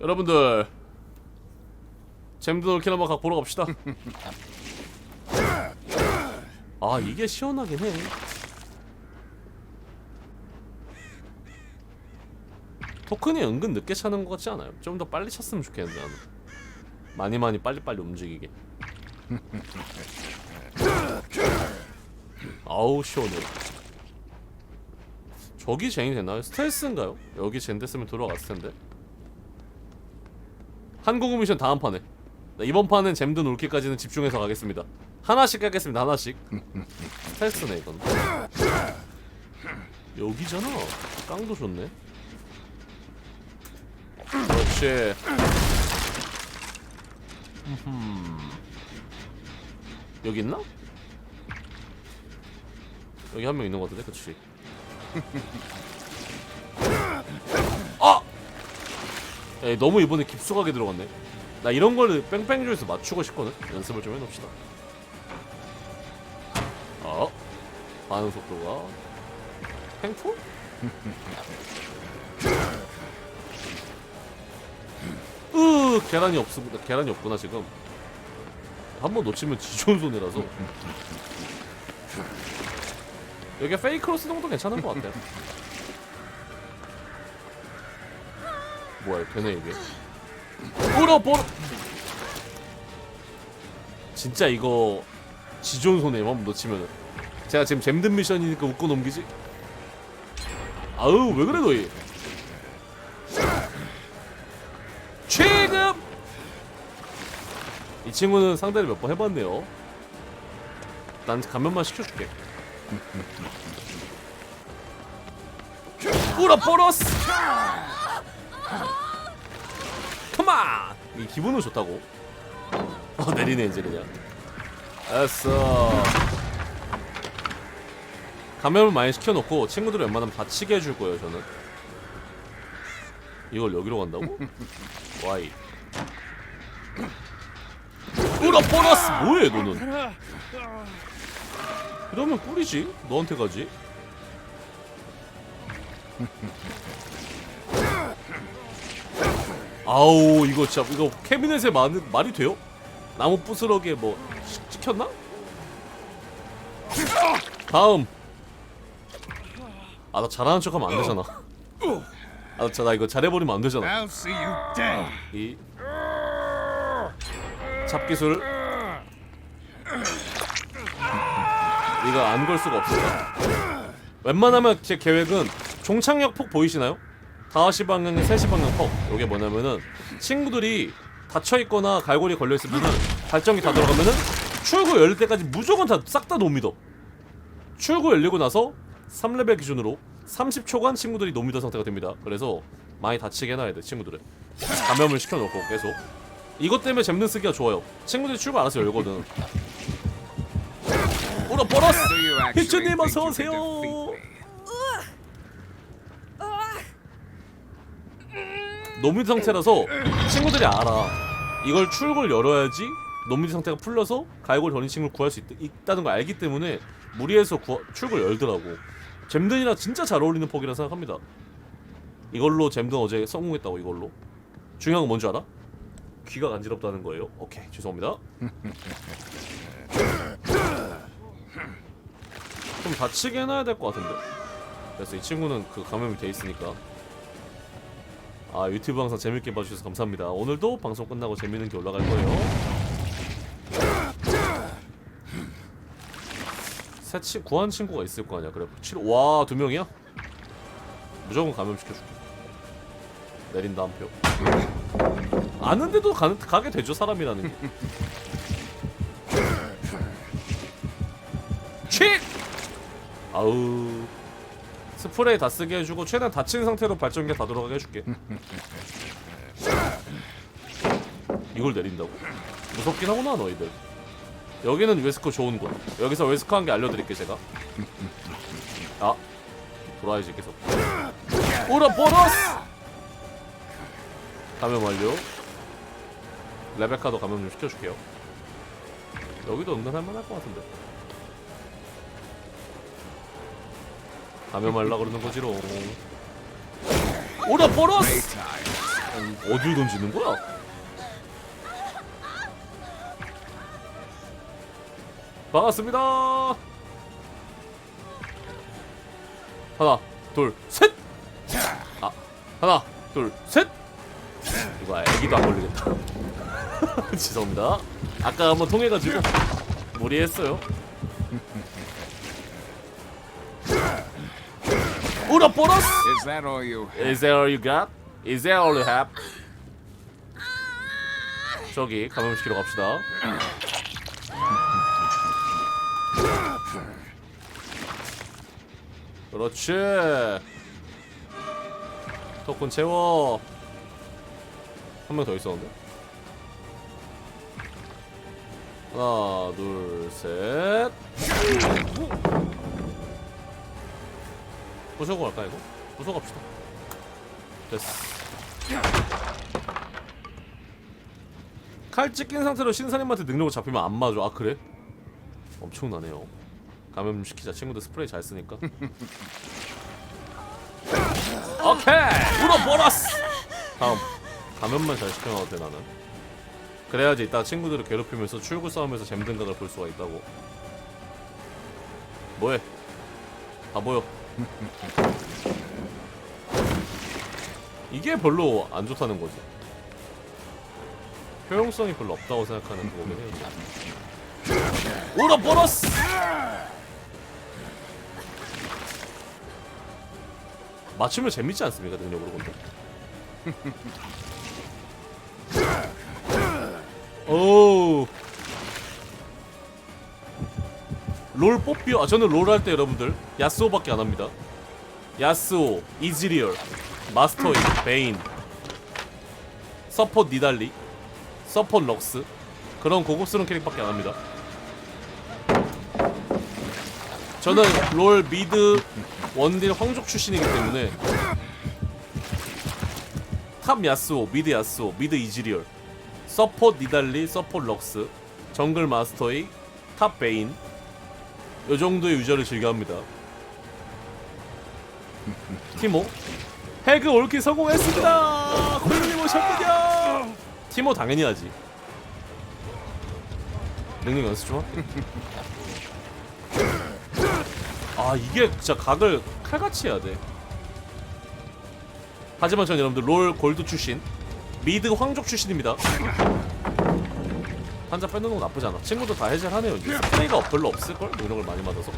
여러분들 잼드 올킬 한번 각 보러 갑시다 아 이게 시원하긴 해 토큰이 은근 늦게 차는 것 같지 않아요? 좀 더 빨리 찼으면 좋겠는데 나는 많이 많이 빨리빨리 움직이게 아우 시원해 저기 젠이 됐나요? 스텔스인가요? 여기 젠 됐으면 들어갔을 텐데 한국어 미션 다음 판에. 네, 이번 판은 잼든 올킬까지는 집중해서 가겠습니다. 하나씩 가겠습니다 하나씩. 스텔스네 이건. 여기잖아. 깡도 좋네. 그렇지. 여기 있나? 여기 한 명 있는 것 같은데 그치 야, 너무 이번에 깊숙하게 들어갔네. 나 이런 거를 뺑뺑조에서 맞추고 싶거든? 연습을 좀 해놓읍시다. 어? 반응 속도가? 팽포? 으 계란이 없습니다 계란이 없구나 지금. 한 번 놓치면 지존 손해라서. 여기 페이크로 쓰는 것도 괜찮은 것 같아 뭐야 되네 이게. 보러 보러. 진짜 이거 지존 손해 한번 놓치면은. 제가 지금 잼든 미션이니까 웃고 넘기지. 아우 왜 그래 너희? 취급 이 친구는 상대를 몇 번 해봤네요. 난 감면만 시켜줄게. 우라 보러스 컴온! 이 기분은 좋다고. 어 내리네 이제 그냥. 알았어. 감염을 많이 시켜놓고 친구들을 웬만하면 다치게 해줄 거예요 저는. 이걸 여기로 간다고? 와이. 우라 보너스 뭐해 너는? 이러면 꿀이지? 너한테 가지 아우 이거 진짜 이거 캐비넷에 말, 말이 돼요? 나무 부스러기에 뭐 시- 찍혔나? 다음 아 나 잘하는 척하면 안 되잖아 아, 자, 나 이거 잘해버리면 안 되잖아. 이 잡기술 이거 안 걸 수가 없습니다. 웬만하면 제 계획은 종착역 폭 보이시나요? 5시 방향에 3시 방향 폭. 이게 뭐냐면은 친구들이 닫혀 있거나 갈고리 걸려 있으면은 발전기 다 들어가면은 출구 열릴 때까지 무조건 다 싹 다 노미더. 출구 열리고 나서 3레벨 기준으로 30초간 친구들이 노미더 상태가 됩니다. 그래서 많이 다치게 해놔야 돼 친구들은. 감염을 시켜놓고 계속. 이것 때문에 잼든 쓰기가 좋아요. 친구들이 출구 알아서 열거든. 오라 버러스! Do you actually 피츠님 think 어서 you 오세요. 노미드 상태라서 친구들이 알아. 이걸 출구를 열어야지 노미드 상태가 풀려서 걸린 친구를 구할 수 있, 다는걸 알기 때문에 무리해서 구, 출구를 열더라고. 잼든이랑 진짜 잘 어울리는 폭이라 생각합니다. 이걸로 잼든 어제 성공했다고 이걸로. 중요한 건 뭔지 알아? 귀가 간지럽다는 거예요. 오케이 죄송합니다. 좀 다치게 해놔야 될 것 같은데. 그래서 이 친구는 그 감염이 돼 있으니까. 아 유튜브 항상 재밌게 봐주셔서 감사합니다. 오늘도 방송 끝나고 재밌는 게 올라갈 거예요. 새 친, 구한 친구가 있을 거 아니야. 그래. 와, 두 명이야? 무조건 감염시켜줄게. 내린다 한 표. 아는데도 가, 가게 되죠, 사람이라는 게. 쉿! 아우. 스프레이 다 쓰게 해주고 최대한 다친 상태로 발전기 다 돌아가게 해줄게. 이걸 내린다고? 무섭긴 하구나 너희들. 여기는 웨스커 좋은 곳. 여기서 웨스커 한개 알려드릴게 제가. 아 돌아야지 계속. 오라 보너스! 감염 완료. 레베카도 감염 좀 시켜줄게요. 여기도 은근 할만할 것 같은데. 감염하려 그러는 거지롱. 오라 보너스! Playtime. 어딜 던지는 거야? 반갑습니다. 하나, 둘, 셋. 아, 하나, 둘, 셋. 이거 애기도 안 걸리겠다. 죄송합니다. 아까 한번 통해가지고 무리했어요. 보너스! Is that all you Is that all you got? Is that all you have? 저기 감염시키러 갑시다. 그렇지. 토큰 채워. 한 명 더 있었는데? 하나, 둘, 셋. 부셔고 갈까 이거? 부셔 갑시다. 됐어. 칼 찢긴 상태로 신사님한테 능력을 잡히면 안 맞아. 아 그래? 엄청나네요. 감염 시키자 친구들 스프레이 잘 쓰니까. 오케이 울어 보너스. 다음 감염만 잘 시켜놔도 돼 나는. 그래야지 이따 친구들을 괴롭히면서 출구 싸움에서 잼든 각을 볼 수가 있다고. 뭐해? 다 보여. 이게 별로 안 좋다는 거지. 효용성이 별로 없다고 생각하는 그거긴 해요. 오라 보너스! 맞추면 재밌지 않습니까 능력으로 근데? 오. 롤 뽑기요? 아 저는 롤 할 때 여러분들 야스오밖에 안 합니다. 야스오, 이즈리얼, 마스터이, 베인, 서포트 니달리, 서포트 럭스 그런 고급스러운 캐릭밖에 안 합니다. 저는 롤 미드 원딜 황족 출신이기 때문에 탑 야스오, 미드 야스오, 미드 이즈리얼, 서포트 니달리, 서포트 럭스, 정글 마스터이, 탑 베인 요 정도의 유저를 즐겨합니다. 티모 해그 올킬 성공했습니다. 고객님 오셨군요. 티모 당연히 하지. 능력 연습 좀 할게. 아 이게 진짜 각을 칼같이 해야 돼. 하지만 전 여러분들 롤 골드 출신, 미드 황족 출신입니다. 한자 빼놓는 건 나쁘지 않아. 친구들 다 해제하네요. 이제 스프레이가 별로 없을걸? 능력을 많이 받아서.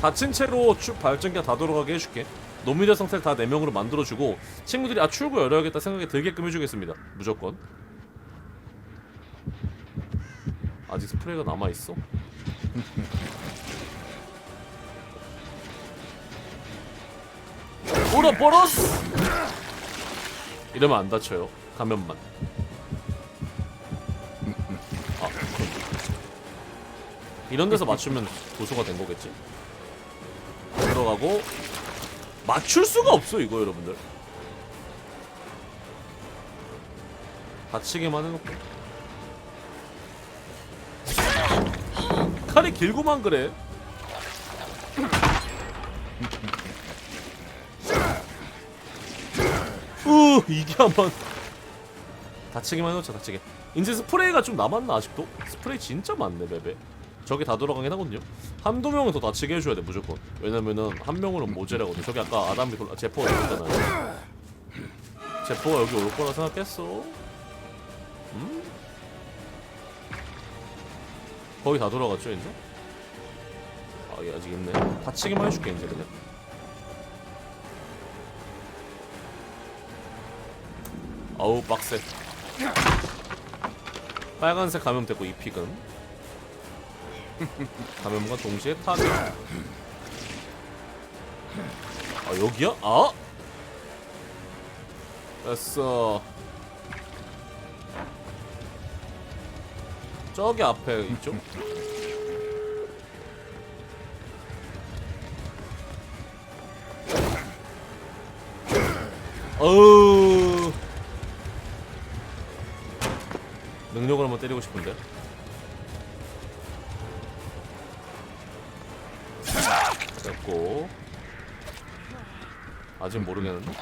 다친 채로 추, 발전기가 다 돌아가게 해줄게. 노미드 상태를 다 4명으로 만들어주고 친구들이 아 출구 열어야겠다 생각이 들게끔 해주겠습니다. 무조건. 아직 스프레이가 남아있어? 오라 보너스! 이러면 안 다쳐요. 가면만. 이런 데서 맞추면 고소가 된 거겠지? 들어가고 맞출 수가 없어 이거 여러분들. 다치게만 해놓고 칼이 길고만 그래. 우 이게 한번 다치기만 해놓자 다치게 이제 스프레이가 좀 남았나 아직도? 스프레이 진짜 많네 맵에 저게 다 돌아가긴 하거든요. 한두 명은 더 다치게 해줘야 돼 무조건. 왜냐면은 한 명으로는 모자라거든 저기 아까 아담이 돌아 제포가 있잖아요. 제포가 여기 올 거라 생각했어. 음? 거의 다 돌아갔죠 이제? 아 얘 아직 있네. 다치기만 해줄게 이제 그냥. 아우 빡세. 빨간색 감염됐고 이 픽은 감염과 동시에 타겟 아 여기야? 아? 됐어 저기 앞에 있죠? 어우 능력을 한번 때리고 싶은데 아직 모르겠는데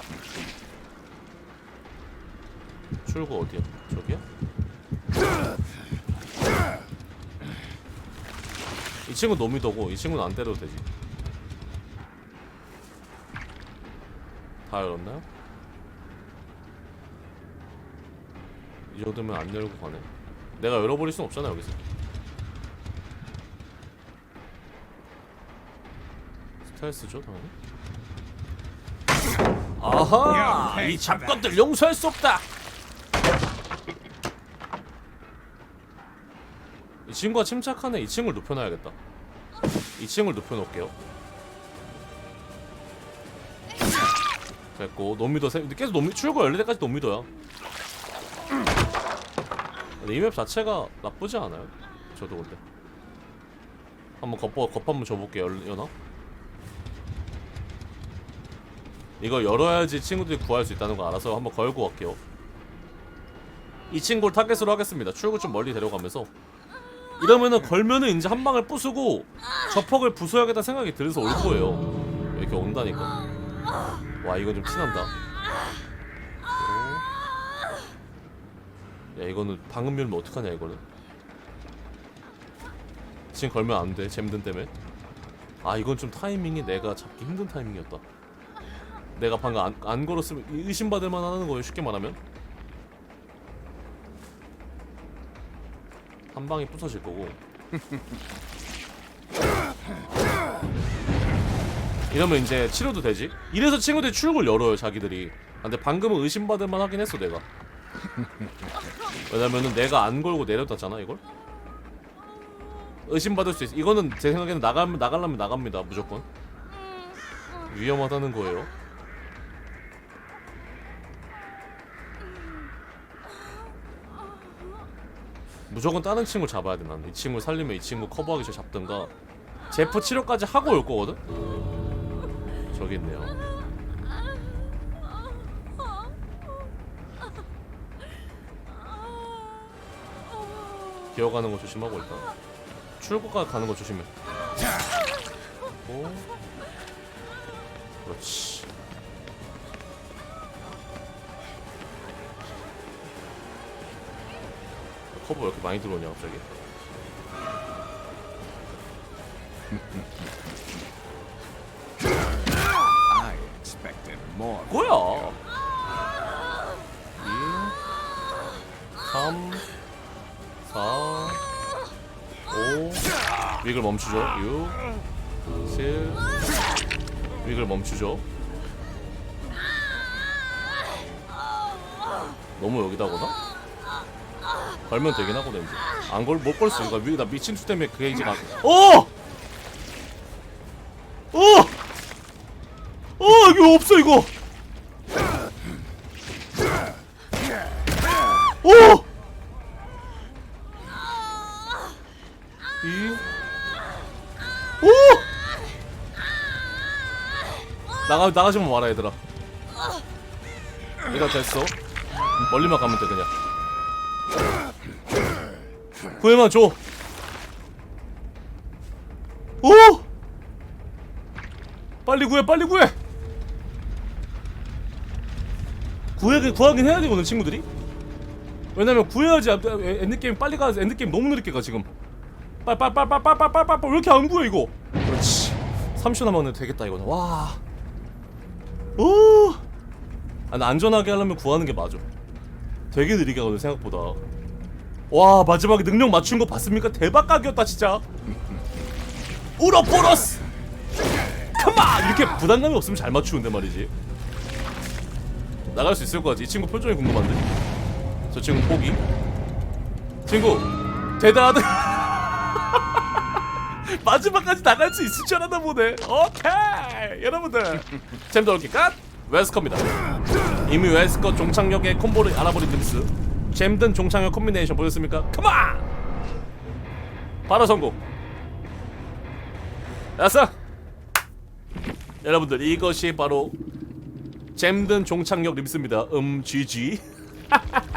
출구 어디야? 저기야? 이 친구 노미더고 이 친구는 안 때려도 되지. 다 열었나요? 이 정도면 안 열고 가네. 내가 열어버릴 순 없잖아 여기서. 스텔스죠 당연히. 아하! 이 잡것들 용서할 수 없다. 이 친구가 침착하네. 이 친구를 눕혀놔야겠다. 이 친구를 눕혀놓을게요. 됐고 노미도 세, 계속 노미 출구 열릴 때까지 노미도야. 근데 이 맵 자체가 나쁘지 않아요. 저도 근데 한번 겉버 겉 한번 줘볼게 열 여나? 이거 열어야지 친구들이 구할 수 있다는 거 알아서 한번 걸고 갈게요. 이 친구를 타겟으로 하겠습니다. 출구 좀 멀리 데려가면서 이러면은 걸면은 이제 한 방을 부수고 저퍽을 부숴야겠다 생각이 들어서 올 거예요. 이렇게 온다니까. 와 이건 좀 티난다. 오. 야 이거는 방금 열면 어떡하냐 이거는. 지금 걸면 안 돼. 잼든 때문에. 아 이건 좀 타이밍이 내가 잡기 힘든 타이밍이었다. 내가 방금 안, 안 걸었으면 의심받을 만하는 거예요. 쉽게 말하면. 한 방에 부서질 거고. 이러면 이제 치료도 되지. 이래서 친구들이 출구를 열어요, 자기들이. 아, 근데 방금은 의심받을 만 하긴 했어, 내가. 왜냐면은 내가 안 걸고 내려놨잖아, 이걸. 의심받을 수 있어. 이거는 제 생각에는 나가면 나가려면 나갑니다, 무조건. 위험하다는 거예요. 무조건 다른 친구 잡아야 돼 나는 이 친구 살리면 이 친구 커버하기 전에 잡든가. 제프 치료까지 하고 올 거거든? 저기 있네요. 기어가는 거 조심하고 일단. 출구까지 가는 거 조심해. 오. 그렇지 커버 왜 이렇게 많이 들어오냐 갑자기? I expected more. 뭐야? 2 3 4 5 윅을 멈추죠? 6 7 윅을 멈추죠? 너무 여기다거나? 걸면 되긴 하거든 이제 안걸못 걸수 있어 나 미친 수 때문에 그게 이제 가 어! 어! 어 이거 없어 이거 오! 이 오! 나가 나가지만 마라 얘들아. 이거 됐어. 멀리만 가면 돼 그냥. 구해만 줘. 오! 빨리 구해 빨리 구해. 구해 구하긴 해야 되거든 친구들이. 왜냐면 구해야지 앞- 엔드게임 빨리 가 엔드게임 너무 느리게 가 지금 빨빨빨빨빨빨빨빨 왜 이렇게 안 구해 이거 그렇지 30초 남았는데 되겠다 이거는 와 오! 아, 나 안전하게 하려면 구하는 게 맞아 되게 느리게 가거든 생각보다 와 마지막에 능력 맞춘 거 봤습니까? 대박 각이었다 진짜. 우러보러스 컴온! 이렇게 부담감이 없으면 잘 맞추는데 말이지. 나갈 수 있을 것 같지 이 친구 표정이 궁금한데? 저 친구 포기? 친구 대단하다. 마지막까지 나갈 수 있을 줄 알았나 보네. 오케이 여러분들. 이렇게 갓! 웨스커입니다. 이미 웨스커 종착역의 콤보를 알아버린 림스 잼든 종착역 콤비네이션 보셨습니까? 컴온 바로 성공. 야싸 여러분들 이것이 바로 잼든 종착역 림스입니다. 음 GG